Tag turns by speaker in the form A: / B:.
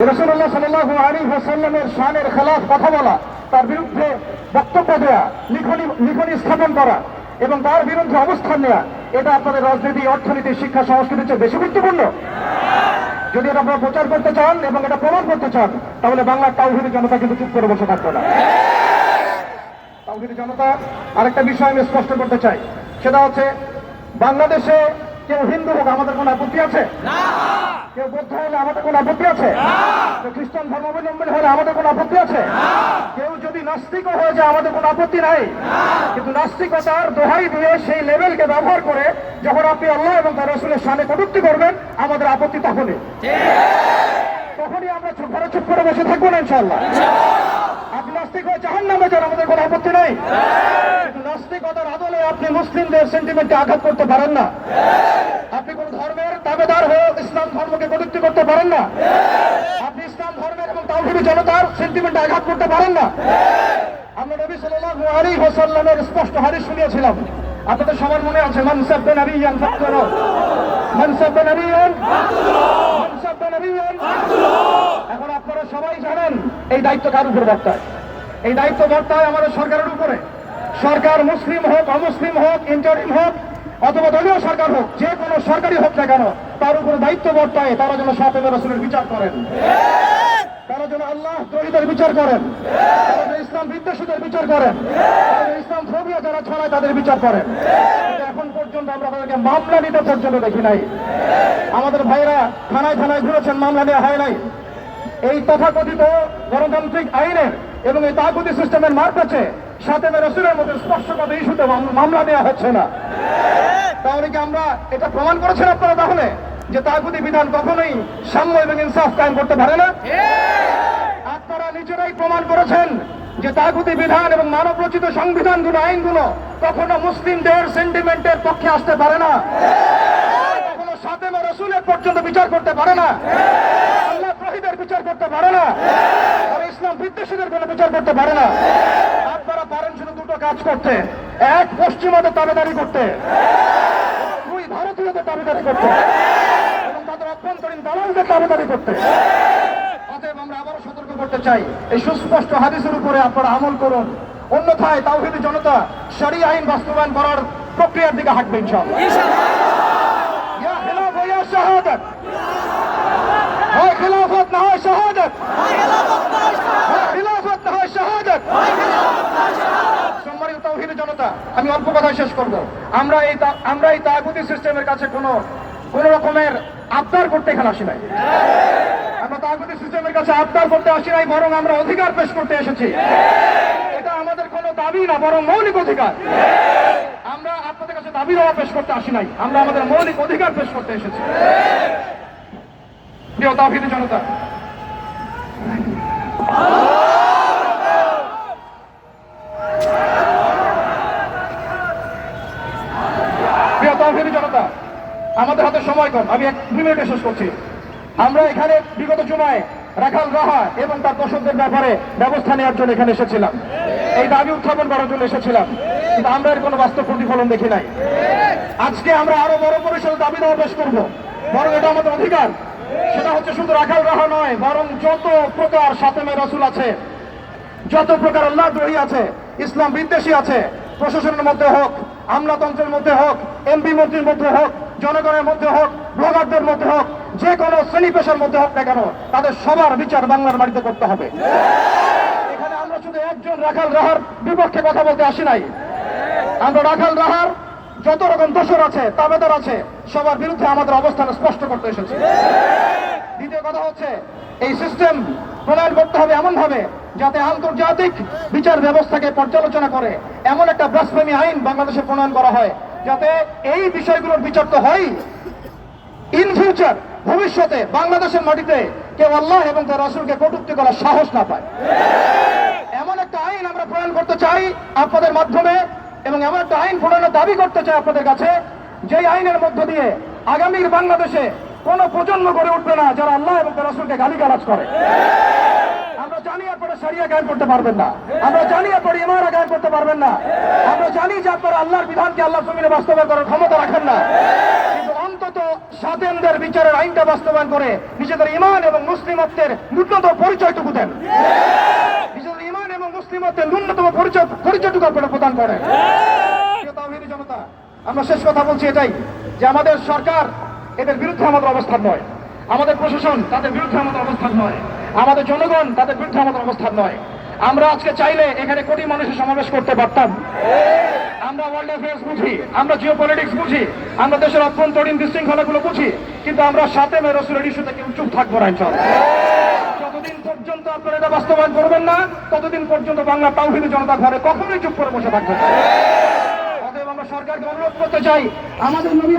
A: রসুল্লাহ সাল্লাহ আলী হাসাল্লামের শানের খেলাফ কথা বলা, তার বিরুদ্ধে বক্তব্য দেওয়া লিখনি লিখনি স্থাপন করা এবং তার বিরুদ্ধে অবস্থান নেওয়া এটা আপনাদের রাজনীতি, অর্থনীতি, শিক্ষা, সংস্কৃতির চেয়ে বেশি গুরুত্বপূর্ণ। যদি এটা আপনারা প্রচার করতে চান এবং এটা প্রমাণ করতে চান, তাহলে বাংলার তাওহিদি জনতা কিন্তু চুপ করে বসে থাকবে না। তাওহিদি জনতা আরেকটা বিষয় আমি স্পষ্ট করতে চাই, সেটা হচ্ছে বাংলাদেশে কেউ হিন্দু হোক, আমাদের কোনো আপত্তি আছে? কেউ বৌদ্ধ হলে আমাদের কোনো আপত্তি আছে? কেউ খ্রিস্টান ধর্মাবলম্বী হলে আমাদের কোনো আপত্তি আছে? কেউ যদি নাস্তিকও হয়ে যায় আমাদের কোনো আপত্তি নাই। কিন্তু নাস্তিকতার দোহাই দিয়ে সেই লেভেলকে ব্যবহার করে যখন আপনি আল্লাহ এবং তার রসুলের সামনে কটুক্তি করবেন আমাদের আপত্তি তখনই। তখনই আমরা চুপ ঘরে চুপ করে বসে থাকব না ইনশাল্লাহ আপনি নাস্তিক হয়ে জাহান নামে যান আমাদের কোনো আপত্তি নাই। নাস্তিকতার আদলে আপনি মুসলিমদের সেন্টিমেন্টে আঘাত করতে পারেন না। আপনি কোন ধর্মের দাবেদার হয়ে ইসলাম ধর্মকে কটুক্তি করতে পারেন না। আপনি ইসলাম ধর্মের এবং তাওহিদি জনতার সেন্টিমেন্টে আঘাত করতে পারেন না। আমরা নবী সাল্লাল্লাহু আলাইহি ওয়াসাল্লামের স্পষ্ট হাদিস শুনিয়েছিলাম। আপনাদের সবার মনে আছে, মান সাব্বা নাবিয়ান ফাকতুলু মান সাব্বা নাবিয়ান এখন আপনারা সবাই জানেন, এই দায়িত্ব কার উপর বর্তায়? এই দায়িত্ব বর্তায় আমাদের সরকারের উপরে। সরকার মুসলিম হোক, অমুসলিম হোক ইন্টারিম হোক অথবা দলীয় সরকার হোক, যে কোনো সরকারি হোক না কেন, তার উপরে দায়িত্ব বর্তায় তারা যেন সাথে রসুলের বিচার করেন। তারা যেন আল্লাহ দ্রোহীদের বিচার করেন। ইসলাম বিদ্বেষীদের বিচার করেন। ইসলাম ফোবিয়া যারা ছড়ায় তাদের বিচার করেন। এখন পর্যন্ত আমরা তাদেরকে মামলা নিতে পর্যন্ত দেখি নাই। আমাদের ভাইরা থানায় থানায় ঘুরেছেন, মামলা নেওয়া হয় নাই। এই তথাকথিত গণতান্ত্রিক আইনের এবং এই তাগুদি সিস্টেমের মার কাছে সাথে রসুলের মধ্যে স্পর্শগত ইস্যুতে মাম- মামলা নেওয়া হচ্ছে না। তাহলে কি আমরা এটা প্রমাণ করেছেন আপনারা তাহলে? যে তাগুদি বিধান কখনোই সাম্য এবং ইনসাফ কায়েম করতে পারে না? আপনারা নিজেরাই প্রমাণ করেছেন যে তাগুদি বিধান এবং মানব রচিত সংবিধানগুলো, আইনগুলো কখনো মুসলিমদের সেন্টিমেন্টের পক্ষে আসতে পারে না। কখনো সাতেমা রসুলের পর্যন্ত বিচার করতে পারে না। আল্লাহ প্রহিদের বিচার করতে পারে না। আর ইসলাম বিদ্বেষীদের কোনো বিচার করতে পারে না আপনারা পারেন শুধু দুটো কাজ করতে এক পশ্চিমাদের দাবেদারি করতে। দুই ভারতীয়দের দাবিদারি করতে। এবং তাদের অভ্যন্তরীণ দালালদের দাবিদারি করতে। অতএব আমরা আবারও সতর্ক করতে চাই। এই সুস্পষ্ট হাদিসের উপরে আপনারা আমল করুন। অন্যথায় তাওহিদি জনতা সারি আইন বাস্তবায়ন করার প্রক্রিয়ার দিকে হাঁটবে ইনশাআল্লাহ। ইয়া খিলাফ ও ইয়া শাহাদাত। হয় খিলাফত না হয় শাহাদাত। হয় খিলাফত না হয় শাহাদাত। জনতা আমি অল্প কথা শেষ করব। আমরা এই আমরা এই তাগুতি সিস্টেমের কাছে কোনো কোন রকমের আবদার করতে এখানে আসি নাই। আমরা তাগুতি সিস্টেমের কাছে আবদার করতে আসি নাই, বরং আমরা অধিকার পেশ করতে এসেছি। এটা আমাদের কোনো দাবি না, বরং মৌলিক অধিকার। আমরা আপনাদের কাছে দাবি দেওয়া পেশ করতে আসি নাই, আমরা আমাদের মৌলিক অধিকার পেশ করতে এসেছি। প্রিয় তাওহিদি জনতা তহবিলি জনতা, আমাদের হাতে সময় কম। আমি এক দুই মিনিটে শেষ করছি। আমরা এখানে বিগত জুমায় রাখাল রাহা এবং তার দর্শকদের ব্যাপারে ব্যবস্থা নেওয়ার জন্য এখানে এসেছিলাম। এই দাবি উত্থাপন করার জন্য এসেছিলাম। কিন্তু আমরা এর কোনো বাস্তব প্রতিফলন দেখি নাই। আজকে আমরা আরও বড় পরিসরে দাবি দেওয়া পেশ করব। বরং এটা আমাদের অধিকার। সেটা হচ্ছে শুধু রাখাল রাহা নয়, বরং যত প্রকার সাতেমে রসুল আছে, যত প্রকার আল্লাহ দ্রোহী আছে, ইসলাম বিদ্বেষী আছে, প্রশাসনের মধ্যে হোক আমলাতন্ত্রের মধ্যে হোক, এমপি মন্ত্রীর মধ্যে হোক, জনগণের মধ্যে হোক ব্লগারদের মধ্যে হোক, যে কোনো শ্রেণি পেশার মধ্যে হোক না কেন, তাদের সবার বিচার বাংলার বাড়িতে করতে হবে। এখানে আমরা শুধু একজন রাখাল রাহার বিপক্ষে কথা বলতে আসি নাই। আমরা রাখাল রাহার, যত রকম দোষর আছে, তাবেদার আছে, সবার বিরুদ্ধে আমাদের অবস্থান স্পষ্ট করতে এসেছি। দ্বিতীয় কথা হচ্ছে, এই সিস্টেম প্রণয়ন করতে হবে এমন ভাবে যাতে আন্তর্জাতিক বিচার ব্যবস্থাকে পর্যালোচনা করে এমন একটা ব্লাসফেমি আইন বাংলাদেশে প্রণয়ন করা হয় যাতে এই বিষয়গুলোর বিচার তো হয় ইন ফিউচার ভবিষ্যতে বাংলাদেশের মাটিতে কেউ আল্লাহ এবং তার রাসূলকে কটূক্তি করার সাহস না পায়। এমন একটা আইন আমরা প্রণয়ন করতে চাই আপনাদের মাধ্যমে এবং এমন একটা আইন প্রণয়নের দাবি করতে চাই আপনাদের কাছে, যেই আইনের মধ্য দিয়ে আগামীর বাংলাদেশে কোন প্রজন্ম গড়ে উঠবে না যারা আল্লাহ এবং তার রাসূলকে গালিগালাজ করে। আমরা জানি আপনারা সারিয়া গায়ন করতে পারবেন না। আমরা জানি আপনারা ইমারা গায়ন করতে পারবেন না। আমরা জানি যে আপনারা আল্লাহর বিধানকে আল্লাহ জমিনে বাস্তবায়ন করার ক্ষমতা রাখেন না। কিন্তু অন্তত স্বাধীনদের বিচারের আইনটা বাস্তবায়ন করে নিজেদের ইমান এবং মুসলিমত্বের ন্যূনতম পরিচয়টুকু দেন। নিজেদের ইমান এবং মুসলিমত্বের ন্যূনতম পরিচয় পরিচয়টুকু আপনারা প্রদান করেন। জনতা, আমরা শেষ কথা বলছি এটাই যে আমাদের সরকার এদের বিরুদ্ধে আমাদের অবস্থান নয়। আমাদের প্রশাসন তাদের বিরুদ্ধে আমাদের অবস্থান নয়। আমাদের জনগণ, তাদের বিরুদ্ধে আমাদের অবস্থান নয়। আমরা আজকে চাইলে এখানে কোটি মানুষের সমাবেশ করতে পারতাম। আমরা ওয়ার্ল্ড অ্যাফেয়ার্স বুঝি, আমরা জিও পলিটিক্স বুঝি, আমরা দেশের অভ্যন্তরীণ বিশৃঙ্খলাগুলো বুঝি, কিন্তু আমরা সাথে মে রসুলের ইস্যুতে কেউ চুপ থাকব না ইনশাল্লাহ যতদিন পর্যন্ত আপনারা এটা বাস্তবায়ন করবেন না, ততদিন পর্যন্ত বাংলা তাওহিদি জনতা ঘরে কখনোই চুপ করে বসে থাকবে অতএব আমরা সরকারকে অনুরোধ করতে চাই, আমাদের নবী